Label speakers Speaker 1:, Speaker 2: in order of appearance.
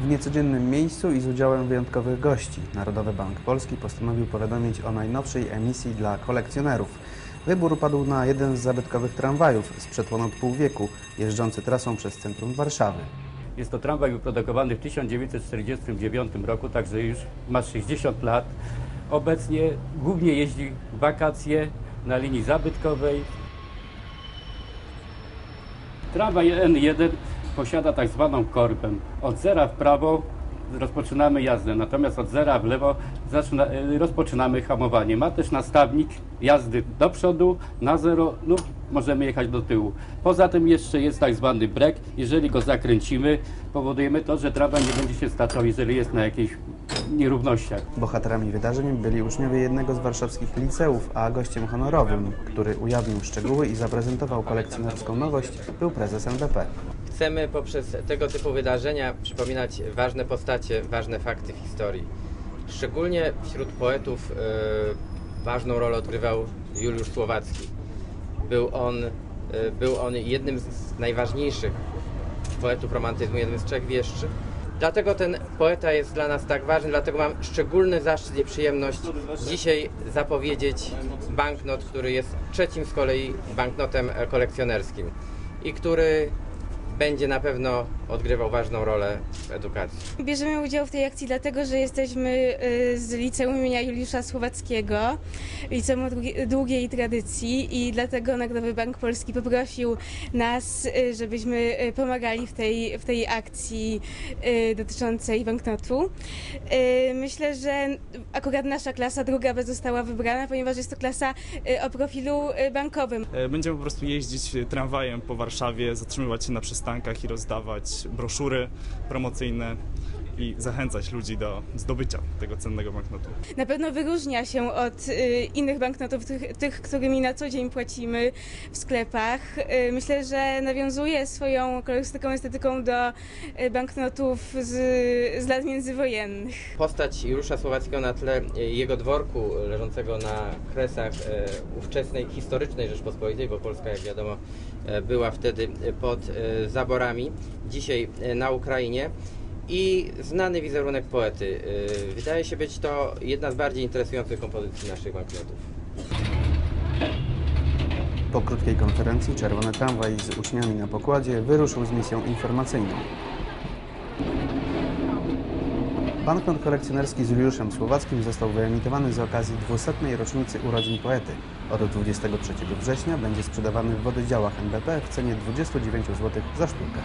Speaker 1: W niecodziennym miejscu i z udziałem wyjątkowych gości Narodowy Bank Polski postanowił powiadomić o najnowszej emisji dla kolekcjonerów. Wybór padł na jeden z zabytkowych tramwajów sprzed ponad pół wieku, jeżdżący trasą przez centrum Warszawy.
Speaker 2: Jest to tramwaj wyprodukowany w 1949 roku, także już ma 60 lat. Obecnie głównie jeździ wakacje na linii zabytkowej. Tramwaj N1 posiada tak zwaną korbę. Od zera w prawo rozpoczynamy jazdę, natomiast od zera w lewo zaczyna, y, rozpoczynamy hamowanie. Ma też nastawnik jazdy do przodu, na zero lub możemy jechać do tyłu. Poza tym jeszcze jest tak zwany brek. Jeżeli go zakręcimy, powodujemy to, że tramwaj nie będzie się staczał, jeżeli jest na jakichś nierównościach.
Speaker 1: Bohaterami wydarzeń byli uczniowie jednego z warszawskich liceów, a gościem honorowym, który ujawnił szczegóły i zaprezentował kolekcjonerską nowość, był prezes NBP.
Speaker 3: Chcemy poprzez tego typu wydarzenia przypominać ważne postacie, ważne fakty w historii. Szczególnie wśród poetów e, ważną rolę odgrywał Juliusz Słowacki. Był on, e, był on jednym z najważniejszych poetów romantyzmu, jednym z trzech wieszczy. Dlatego ten poeta jest dla nas tak ważny, dlatego mam szczególny zaszczyt i przyjemność dzisiaj zapowiedzieć banknot, który jest trzecim z kolei banknotem kolekcjonerskim i który będzie na pewno odgrywał ważną rolę w edukacji.
Speaker 4: Bierzemy udział w tej akcji dlatego, że jesteśmy y, z liceum imienia Juliusza Słowackiego, liceum długiej tradycji i dlatego Narodowy Bank Polski poprosił nas, y, żebyśmy y, pomagali w tej, w tej akcji dotyczącej banknotu. Myślę, że akurat nasza klasa druga B została wybrana, ponieważ jest to klasa o profilu bankowym.
Speaker 5: E, Będziemy po prostu jeździć tramwajem po Warszawie, zatrzymywać się na przystankach i rozdawać broszury promocyjne i zachęcać ludzi do zdobycia tego cennego banknotu.
Speaker 4: Na pewno wyróżnia się od y, innych banknotów, tych, tych, którymi na co dzień płacimy w sklepach. Y, myślę, że nawiązuje swoją kolorystyką, estetyką do y, banknotów z, z lat międzywojennych.
Speaker 3: Postać Juliusza Słowackiego na tle e, jego dworku leżącego na kresach e, ówczesnej historycznej Rzeczpospolitej, bo Polska, jak wiadomo, była wtedy pod zaborami, dzisiaj na Ukrainie. I znany wizerunek poety. E, Wydaje się być to jedna z bardziej interesujących kompozycji naszych banknotów.
Speaker 1: Po krótkiej konferencji Czerwony Tramwaj z uczniami na pokładzie wyruszył z misją informacyjną. Banknot kolekcjonerski z Juliuszem Słowackim został wyemitowany z okazji 200. rocznicy urodzin poety. Od 23 września będzie sprzedawany w wododziałach NBP w cenie 29 zł za sztukę.